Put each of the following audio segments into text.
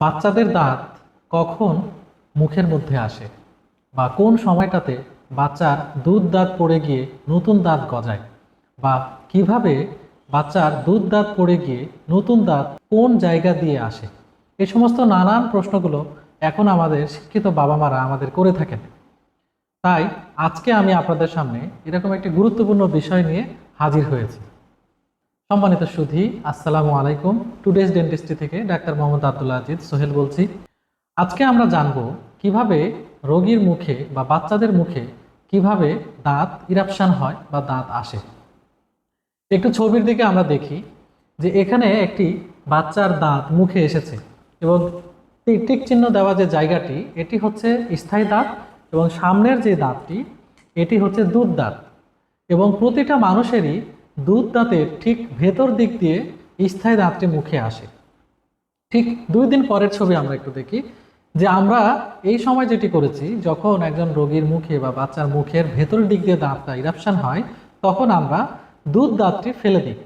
বাচ্চাদের দাঁত কখন মুখের মধ্যে আসে বা কোন সময়টাতে বাচ্চার দুধ দাঁত পড়ে গিয়ে নতুন দাঁত গজায় বা কীভাবে বাচ্চার দুধ দাঁত পড়ে গিয়ে নতুন দাঁত কোন জায়গা দিয়ে আসে? এই সমস্ত নানান প্রশ্নগুলো এখন আমাদের শিক্ষিত বাবা মারা আমাদের করে থাকেন। তাই আজকে আমি আপনাদের সামনে এরকম একটি গুরুত্বপূর্ণ বিষয় নিয়ে হাজির হয়েছি। সম্মানিত সুধী, আসসালামু আলাইকুম। টুডেজ ডেন্টিস্ট্রি থেকে ডাক্তার মোহাম্মদ আব্দুল্লাহ আজিজ সোহেল বলছি। আজকে আমরা জানব কীভাবে রোগীর মুখে বা বাচ্চাদের মুখে কীভাবে দাঁত ইরাপশান হয় বা দাঁত আসে। একটু ছবির দিকে আমরা দেখি যে এখানে একটি বাচ্চার দাঁত মুখে এসেছে এবং টিক চিহ্ন দেওয়া যে জায়গাটি, এটি হচ্ছে স্থায়ী দাঁত এবং সামনের যে দাঁতটি, এটি হচ্ছে দুধ দাঁত এবং প্রতিটা মানুষেরই দুধ দাঁতের ঠিক ভেতর দিক দিয়ে স্থায়ী দাঁতটি মুখে আসে। ঠিক দুই দিন পরের ছবি আমরা একটু দেখি, যে আমরা এই সময় যেটি করেছি, যখন একজন রোগীর মুখে বা বাচ্চার মুখের ভেতরের দিক দিয়ে দাঁতটা ইরাপশন হয়, তখন আমরা দুধ দাঁতটি ফেলে দিই।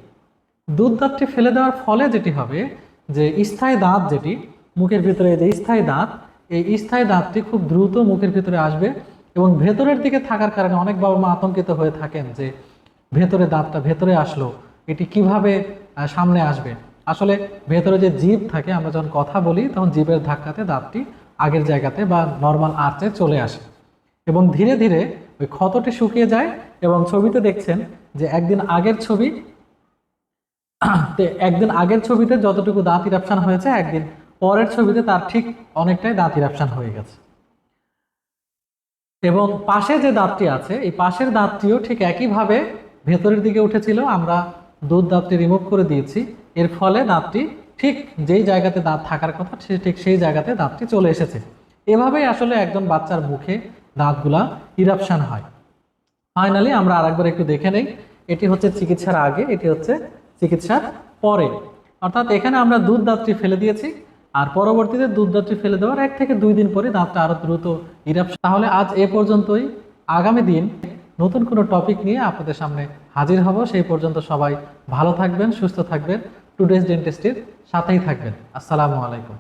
দুধ দাঁতটি ফেলে দেওয়ার ফলে যেটি হবে, যে স্থায়ী দাঁত যেটি, মুখের ভিতরে যে স্থায়ী দাঁত, এই স্থায়ী দাঁতটি খুব দ্রুত মুখের ভিতরে আসবে এবং ভেতরের দিকে থাকার কারণে অনেক বাবা মা আতঙ্কিত হয়ে থাকেন যে ভেতরে দাঁতটা ভেতরে আসলো, এটি কীভাবে সামনে আসবে? আসলে ভেতরে যে জিভ থাকে, আমরা যখন কথা বলি, তখন জিভের ধাক্কাতে দাঁতটি আগের জায়গাতে বা নর্মাল আর্চে চলে আসে। এবং ধীরে ধীরে ওই ক্ষতটি শুকিয়ে যায় এবং ছবিতে দেখছেন যে একদিন আগের ছবি, একদিন আগের ছবিতে যতটুকু দাঁত ইরাপশান হয়েছে, একদিন পরের ছবিতে তার ঠিক অনেকটাই দাঁত ইরাপশান হয়ে গেছে। এবং পাশে যে দাঁতটি আছে, এই পাশের দাঁতটিও ঠিক একইভাবে ভেতরের দিকে উঠেছিল, আমরা দুধ দাঁতটি রিমুভ করে দিয়েছি। এর ফলে দাঁতটি ঠিক যেই জায়গাতে দাঁত থাকার কথা, সে ঠিক সেই জায়গাতে দাঁতটি চলে এসেছে। এভাবেই আসলে একজন বাচ্চার মুখে দাঁতগুলা ইরাপশান হয়। ফাইনালি আমরা আরেকবার একটু দেখে নেই, এটি হচ্ছে চিকিৎসার আগে, এটি হচ্ছে চিকিৎসার পরে। অর্থাৎ এখানে আমরা দুধ দাঁতটি ফেলে দিয়েছি, আর পরবর্তীতে দুধ দাঁতটি ফেলে দেওয়ার এক থেকে দুই দিন পরে দাঁতটা আরও দ্রুত ইরাপশন তাহলে আজ এ পর্যন্তই। আগামী দিন নতুন কোনো টপিক নিয়ে আপনাদের সামনে হাজির হব। সেই পর্যন্ত সবাই ভালো থাকবেন, সুস্থ থাকবেন। টুডেজ ডেন্টিস্টের সাথেই থাকবেন। আসসালামু আলাইকুম।